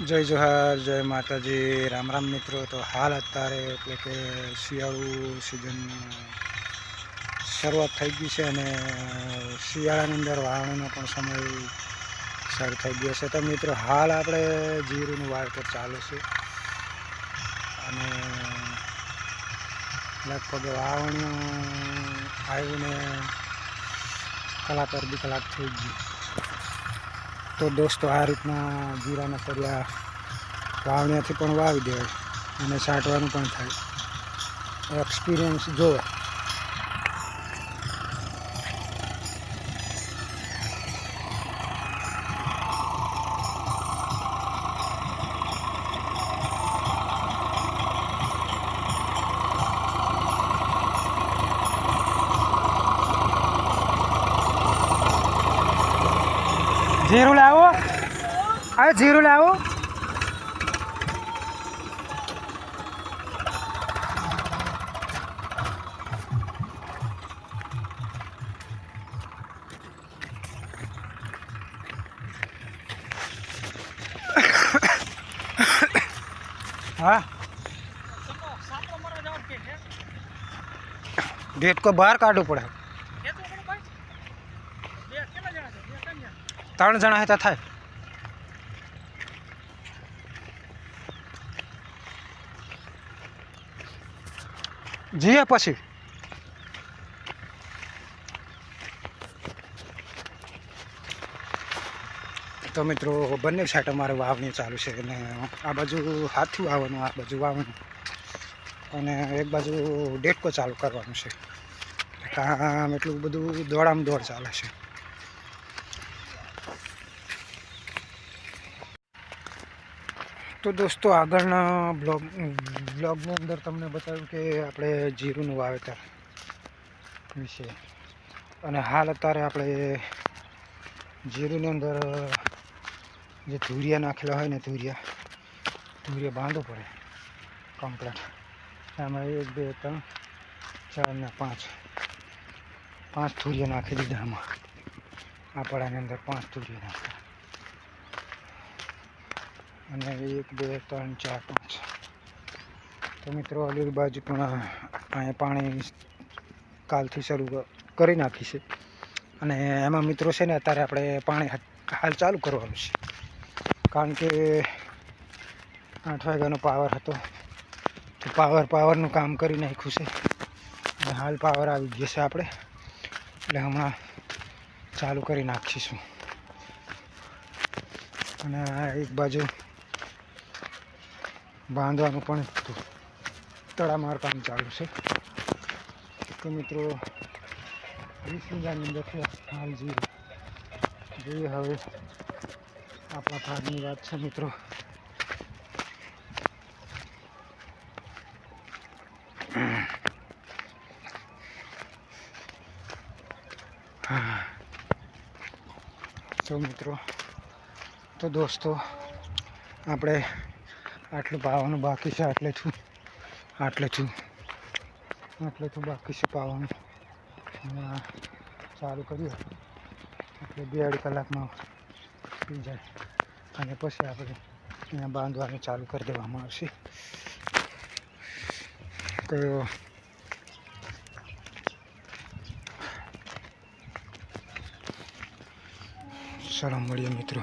જય જોહાર, જય માતાજી, રામ રામ મિત્રો. તો હાલ અત્યારે એટલે કે શિયાળુ સિઝન શરૂઆત થઈ ગઈ છે અને શિયાળાની અંદર વાવણીનો પણ સમય શરૂ થઈ ગયો છે. તો મિત્રો, હાલ આપણે જીરુંનું વાવેતર ચાલુ છે. અને લગભગ વાવણીઓ આવીને કલાક અડધી કલાક થઈ ગઈ. તો દોસ્તો આ રીતના જીરાના ફરિયા વાવણ્યાથી પણ વાવી દેવાય અને છાંટવાનું પણ થાય. એક્સપિરિયન્સ જોવે. જીરું લાવો. હવે જીરું લાવો. હા. ડેટ કો બહાર કાઢવું પડે. ત્રણ જણા હતા, થાય. જીએ પછી. તો મિત્રો, બંને સાઈડ અમારે વાવણી ચાલુ છે અને આ બાજુ હાથું વાવવાનું, આ બાજુ વાવવાનું. અને એક બાજુ ડેટકો ચાલુ કરવાનું છે. કામ એટલું બધું દોડામ દોડ ચાલે છે. તો દોસ્તો, આગળના બ્લોગ, બ્લોગની અંદર તમને બતાવ્યું કે આપણે જીરુંનું વાવેતર વિશે. અને હાલ અત્યારે આપણે જીરુંની અંદર, જે ધુરિયા નાખેલા હોય ને ધુરિયા ધુરિયા બાંધવું પડે કમ્પ્લેટ એમાં એક, બે, ત્રણ, ચાર ને પાંચ પાંચ ધુરિયા નાખી દીધા આમાં. આપણાની અંદર પાંચ ધુરિયા નાખ્યા. અને એક, બે, ત્રણ, ચાર, પાંચ. તો મિત્રો અલી બાજુ પણ અહીંયા પાણી કાલથી શરૂ કરી નાખી છે. અને એમાં મિત્રો છે ને, અત્યારે આપણે પાણી હાલ ચાલુ કરવાનું છે. કારણ કે આઠ વાગ્યાનો પાવર હતો. તો પાવર, પાવરનું કામ કરી નાખ્યું છે. અને હાલ પાવર આવી ગયો છે આપણે. એટલે હમણાં ચાલુ કરી નાખીશું. અને એક બાજુ બાંધવાનું પણ. તડામાર કામ ચાલુ છે તો મિત્રો, વીસ વીઘાની અંદર હાલ જોઈએ જોઈએ હવે આપણા ભાગની વાત છે મિત્રો. તો મિત્રો, તો દોસ્તો, આપણે આટલું પાવાનું બાકી છે, આટલે છું આટલે છું આટલે છું બાકી છે પાવાનું. અને ચાલુ કર્યું. એટલે બે અઢી કલાકમાં પી જાય. અને પછી આપણે અહીંયા બાંધવાનું ચાલુ કરી દેવામાં આવશે. તો ચાલો મળીએ મિત્રો.